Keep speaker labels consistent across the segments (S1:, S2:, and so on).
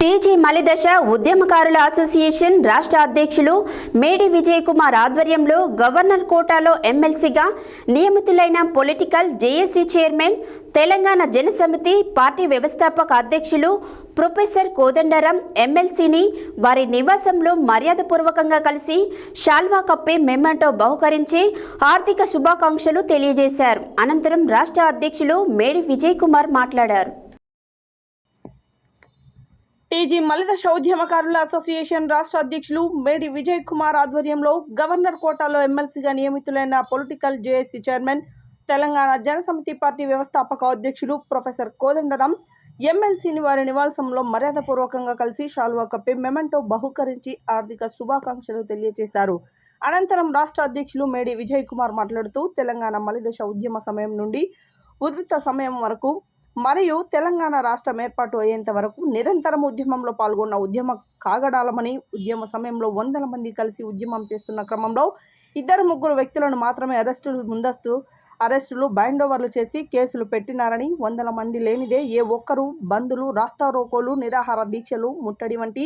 S1: TG మలిదశ ఉద్యమకారుల association రాష్ట్ర అధ్యక్షులు మేడి విజయ్ కుమార్ ఆధ్వర్యంలో గవర్నర్ కోటాలో ఎమ్మెల్సీగా నియమితులైన political JAC chairman Telangana Janasamithi party వ్యవస్థాపక అధ్యక్షులు ప్రొఫెసర్ కోదండరం ఎమ్మెల్సీని వారి నివాసంలో మర్యాదపూర్వకంగా కలిసి షాల్వా కప్పి మెమెంటో బహుకరించి ఆర్థిక శుభాకాంక్షలు తెలియజేశారు. అనంతరం రాష్ట్ర అధ్యక్షులు మేడి విజయ్ కుమార్ మాట్లాడారు.
S2: టీజీ మలిదశ ఉద్యమకారుల అసోసియేషన్ రాష్ట్ర అధ్యక్షులు మేడి విజయ్ కుమార్ ఆధ్వర్యంలో గవర్నర్ కోటాలో ఎమ్మెల్సీగా నియమితులైన political JAC chairman Telangana Janasamithi party వ్యవస్థాపక అధ్యక్షులు ప్రొఫెసర్ కోదండరాం ఎమ్మెల్సీని వారి నివాసంలో మర్యాదపూర్వకంగా కలిసి షాల్వా కప్పి మెమెంటో బహుకరించి ఆర్థిక శుభాకాంక్షలు తెలియజేశారు. అనంతరం రాష్ట్ర అధ్యక్షులు మేడి విజయ్ కుమార్ మాట్లాడుతూ తెలంగాణ మలిదశ ఉద్యమ సమయం నుండి ఉధృత సమయం వరకు మరియు తెలంగాణ రాష్ట్రం ఏర్పాటు అయ్యేంత వరకు నిరంతరం ఉద్యమంలో పాల్గొన్న ఉద్యమ కాగడాలమని ఉద్యమ సమయంలో వందల మంది కలిసి ఉద్యమం చేస్తున్న క్రమంలో ఇద్దరు ముగ్గురు వ్యక్తులను మాత్రమే అరెస్టులు ముందస్తు అరెస్టులు బైండోవర్లు చేసి కేసులు పెట్టినారని వందల మంది లేనిదే ఏ ఒక్కరు బంధులు రాస్తారోకోలు నిరాహార దీక్షలు ముట్టడి వంటి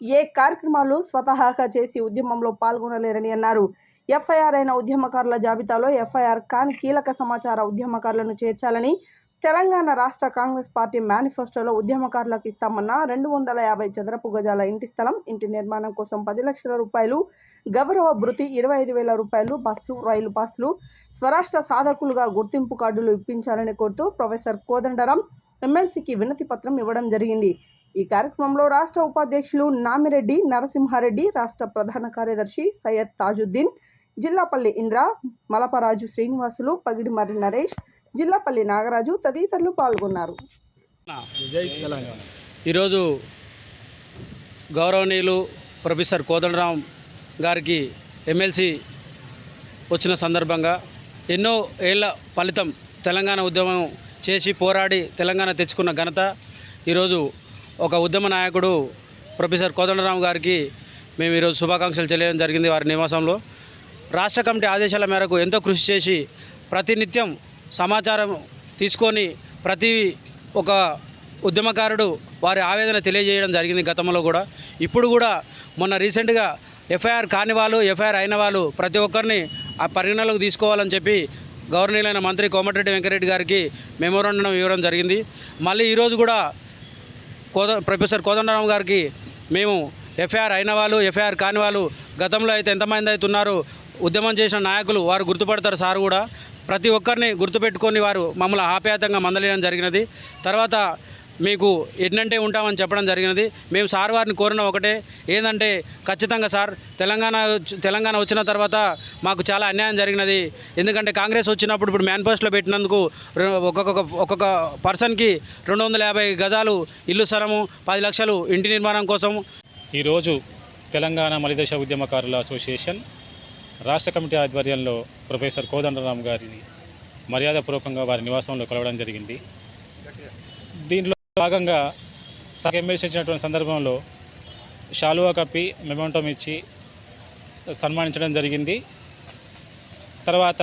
S2: ఏ కార్యక్రమాలు స్వతహాగా చేసి ఉద్యమంలో పాల్గొనలేరని అన్నారు. ఎఫ్ఐఆర్ అయిన ఉద్యమకారుల జాబితాలో ఎఫ్ఐఆర్ కాని కీలక సమాచార ఉద్యమకారులను చేర్చాలని తెలంగాణ రాష్ట్ర కాంగ్రెస్ పార్టీ మేనిఫెస్టోలో ఉద్యమకారులకు ఇస్తామన్న రెండు వందల యాభై చదరపు గజాల ఇంటి స్థలం ఇంటి నిర్మాణం కోసం పది లక్షల రూపాయలు గౌరవ భృతి ఇరవై ఐదు వేల రూపాయలు బస్సు రైలు పాసులు స్వరాష్ట్ర సాధకులుగా గుర్తింపు కార్డులు ఇప్పించాలని కోరుతూ ప్రొఫెసర్ కోదండరాం ఎమ్మెల్సీకి వినతి పత్రం ఇవ్వడం జరిగింది. ఈ కార్యక్రమంలో రాష్ట్ర ఉపాధ్యక్షులు నామిరెడ్డి నరసింహారెడ్డి రాష్ట్ర ప్రధాన కార్యదర్శి సయ్యద్ తాజుద్దీన్ జిల్లాపల్లి ఇంద్ర మలపరాజు శ్రీనివాసులు పగిడిమర్రి నరేష్ జిల్లాపల్లి నాగరాజు తదితరులు పాల్గొన్నారు.
S3: ఈరోజు గౌరవనీయులు ప్రొఫెసర్ కోదండరాం గారికి ఎమ్మెల్సీ వచ్చిన సందర్భంగా ఎన్నో ఏళ్ళ ఫలితం తెలంగాణ ఉద్యమం చేసి పోరాడి తెలంగాణ తెచ్చుకున్న ఘనత. ఈరోజు ఒక ఉద్యమ నాయకుడు ప్రొఫెసర్ కోదండరాం గారికి మేము ఈరోజు శుభాకాంక్షలు తెలియడం జరిగింది వారి నివాసంలో. రాష్ట్ర కమిటీ ఆదేశాల మేరకు ఎంతో కృషి చేసి ప్రతినిత్యం సమాచారం తీసుకొని ప్రతి ఒక ఉద్యమకారుడు వారి ఆవేదన తెలియజేయడం జరిగింది గతంలో కూడా. ఇప్పుడు కూడా మొన్న రీసెంట్గా ఎఫ్ఐఆర్ కాని వాళ్ళు ఎఫ్ఐఆర్ అయిన వాళ్ళు ప్రతి ఒక్కరిని ఆ పరిగణలోకి తీసుకోవాలని చెప్పి గవర్నీయులైన మంత్రి కోమటిరెడ్డి వెంకరెడ్డి గారికి మెమోరాండం ఇవ్వడం జరిగింది. మళ్ళీ ఈరోజు కూడా కోద ప్రొఫెసర్ కోదండరామ్ గారికి మేము ఎఫ్ఐఆర్ అయిన వాళ్ళు ఎఫ్ఐఆర్ కాని వాళ్ళు గతంలో అయితే ఎంతమంది అయితే ఉన్నారో ఉద్యమం చేసిన నాయకులు వారు గుర్తుపడతారు సార్ కూడా. ప్రతి ఒక్కరిని గుర్తుపెట్టుకొని వారు మమ్మల్ని ఆప్యాయతంగా మందలేయడం జరిగినది. తర్వాత మీకు ఎన్నంటే ఉంటామని చెప్పడం జరిగినది. మేము సార్ వారిని కోరిన ఒకటే ఏంటంటే ఖచ్చితంగా సార్ తెలంగాణ తెలంగాణ వచ్చిన తర్వాత మాకు చాలా అన్యాయం జరిగినది. ఎందుకంటే కాంగ్రెస్ వచ్చినప్పుడు ఇప్పుడు మేనిఫెస్టోలో పెట్టినందుకు ఒక్కొక్క ఒక్కొక్క పర్సన్కి రెండు వందల యాభై గజాలు ఇల్లు స్థలము పది లక్షలు ఇంటి నిర్మాణం కోసం.
S4: ఈరోజు తెలంగాణ మలిదశ ఉద్యమకారుల అసోసియేషన్ రాష్ట్ర కమిటీ ఆధ్వర్యంలో ప్రొఫెసర్ కోదండరామ్ గారిని మర్యాదపూర్వకంగా వారి నివాసంలో కలవడం జరిగింది. దీనిలో భాగంగా సగ ఎమ్మెల్సీ ఇచ్చినటువంటి సందర్భంలో షాలువా కప్పి మెమోంటం ఇచ్చి సన్మానించడం జరిగింది. తర్వాత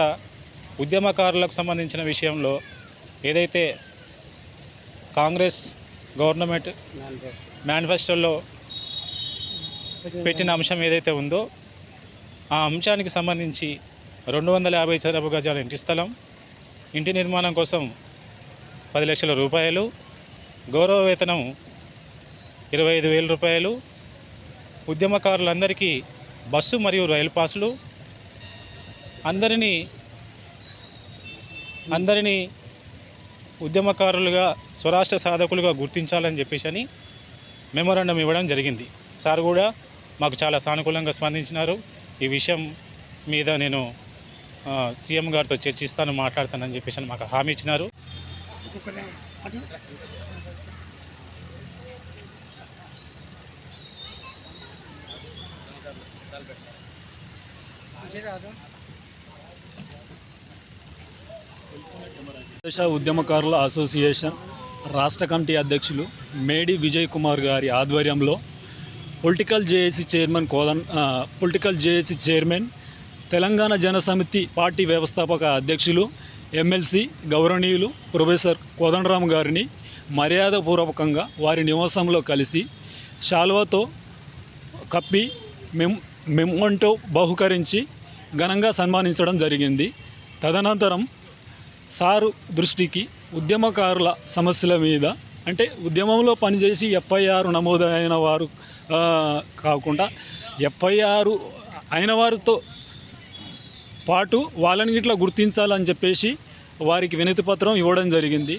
S4: ఉద్యమకారులకు సంబంధించిన విషయంలో ఏదైతే కాంగ్రెస్ గవర్నమెంట్ మేనిఫెస్టోలో పెట్టిన అంశం ఏదైతే ఉందో ఆ అంశానికి సంబంధించి రెండు వందల యాభై చదరపు గజాల ఇంటి స్థలం ఇంటి నిర్మాణం కోసం పది లక్షల రూపాయలు గౌరవ వేతనం ఇరవై ఐదు వేల రూపాయలు ఉద్యమకారులందరికీ బస్సు మరియు రైలు పాసులు అందరినీ అందరినీ ఉద్యమకారులుగా స్వరాష్ట్ర సాధకులుగా గుర్తించాలని చెప్పేసి అని మెమోరాండం ఇవ్వడం జరిగింది. సార్ కూడా మాకు చాలా సానుకూలంగా స్పందించినారు. ఈ విషయం మీద నేను సీఎం గారితో చర్చిస్తాను మాట్లాడతానని చెప్పేసి మాకు హామీ ఇచ్చినారు.
S5: దేశ ఉద్యమకారుల అసోసియేషన్ రాష్ట్ర కమిటీ అధ్యక్షులు మేడి విజయ్ కుమార్ గారి ఆధ్వర్యంలో political JAC chairman కోదన్ political JAC chairman Telangana Jana Samithi party వ్యవస్థాపక అధ్యక్షులు ఎమ్మెల్సీ గౌరవనీయులు ప్రొఫెసర్ కోదండరామ్ గారిని మర్యాదపూర్వకంగా వారి నివాసంలో కలిసి శాల్వాతో కప్పి మెమ్ మెమ్మంటో బహుకరించి ఘనంగా సన్మానించడం జరిగింది. తదనంతరం సారు దృష్టికి ఉద్యమకారుల సమస్యల మీద అంటే ఉద్యమంలో పనిచేసి ఎఫ్ఐఆర్ నమోదైన వారు కాకుండా ఎఫ్ఐఆర్ అయిన వారితో పాటు వాళ్ళని ఇట్లా గుర్తించాలని చెప్పేసి వారికి వినతి పత్రం ఇవ్వడం జరిగింది.